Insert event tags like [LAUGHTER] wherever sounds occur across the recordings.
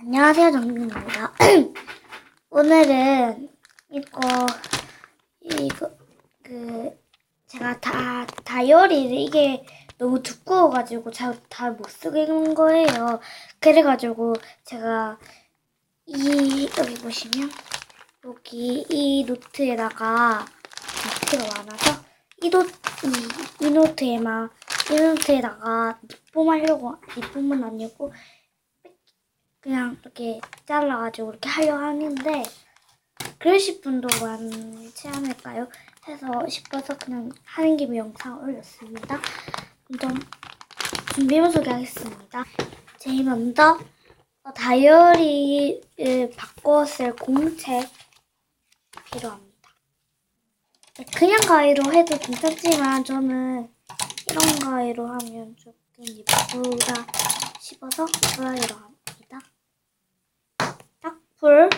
안녕하세요, 정민입니다. [CLEARS THROAT] 오늘은 이거 이거 그 제가 다 다이어리를 이게 너무 두꺼워가지고 잘다못 쓰는 거예요. 그래가지고 제가 이 여기 보시면 여기 이 노트에다가 노트가 많아서 이 노, 이, 이 노트에만 이 노트에다가 립폼하려고 립폼은 아니고 그냥 이렇게 잘라가지고 이렇게 하려고 하는데 그러실 분도 많지 않을까요? 해서 싶어서 그냥 하는 김에 영상 올렸습니다. 좀 준비물 소개하겠습니다. 제일 먼저 어, 다이어리를 쓸 공책 필요합니다. 네, 그냥 가위로 해도 괜찮지만 저는 이런 가위로 하면 조금 예쁘다 싶어서 가위로 합니다. 딱풀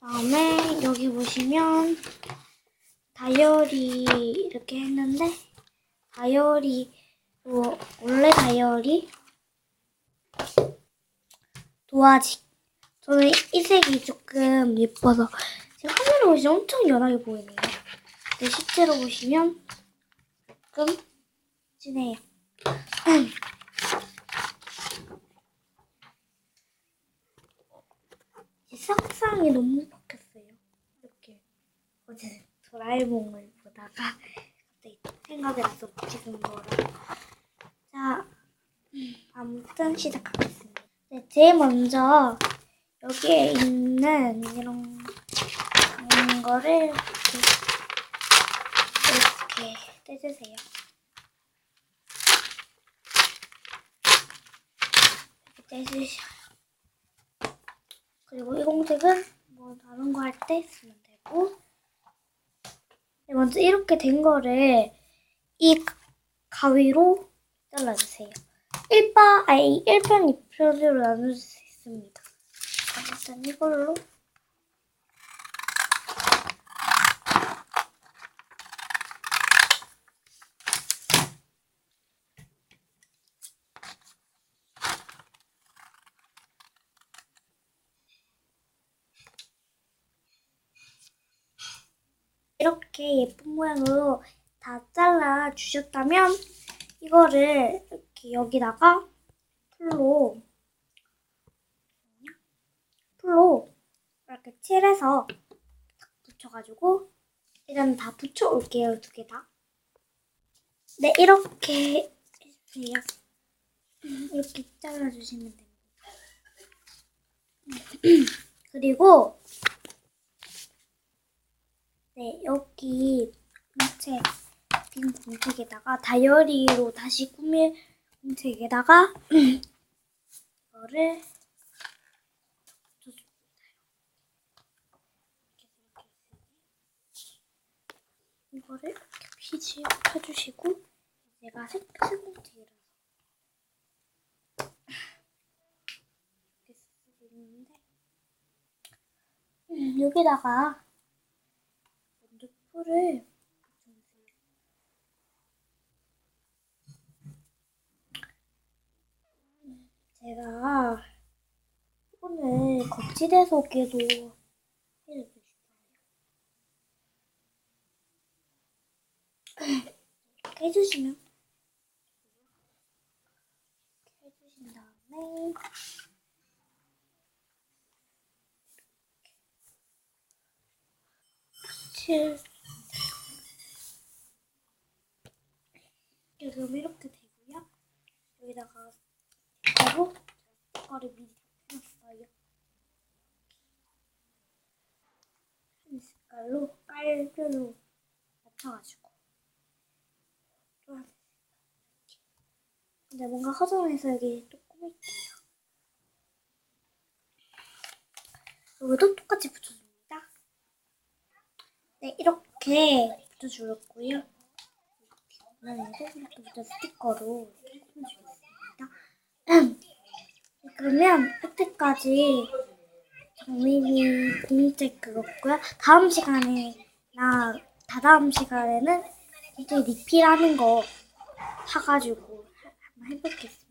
다음에 여기 보시면 다이어리 이렇게 했는데 다이어리로 원래 다이어리 도화지 저는 이 색이 조금 예뻐서 지금 화면을 보시면 엄청 연하게 보이네요. 근데 실제로 보시면 조금 진해요. [CLEARS THROAT] 이 색상이 너무 바뀌었어요. 이렇게 어제 도라에몽을 보다가 갑자기 생각이 나서 찍은 거라. 자, 음, 아무튼 시작하겠습니다. 네, 제일 먼저 여기에 있는 이런 거를 이렇게, 이렇게 떼주세요. 떼주셔요. 그리고 이 공책은 뭐 다른 거 할 때 쓰면 되고 네, 먼저 이렇게 된 거를 이 가위로 잘라주세요. 1바, 아니 1편, 2편으로 나눌 수 있습니다. 자, 일단 이걸로 이렇게 예쁜 모양으로 다 잘라 주셨다면 이거를 이렇게 여기다가 풀로 풀로 이렇게 칠해서 딱 붙여가지고 일단 다 붙여 올게요 두 개 다. 네 이렇게 해주세요. 음, 이렇게 잘라주시면 됩니다. [CLEARS THROAT] 그리고 네, 여기 공책, 빈 공책에다가 다이어리로 다시 꾸밀 공책에다가 [CLEARS THROAT] 이거를 이거를 이렇게 피지 펴주시고 제가 색, 색 공책이라서 이렇게 쓰고 있는데 음, 여기다가 붙여주세요. 제가 오늘 싶어요. 이렇게 해주시면 해주신 다음에 칠 지금 이렇게 되고요. 여기다가 바로 색깔을 미리 펴놨어요. 한 색깔로 깔별로 맞춰가지고 근데 뭔가 허전해서 여기 또 꾸밀게요. 여기도 똑같이 붙여줍니다. 네, 이렇게 붙여주었고요. 이렇게 붙여 스티커로 이렇게 꾸며주겠습니다. [CLEARS THROAT] 그러면 끝에까지 정민이 공책 그거고요. 다음 시간에 나 다다음 시간에는 이제 리필하는 거 사가지고 한번 해보겠습니다.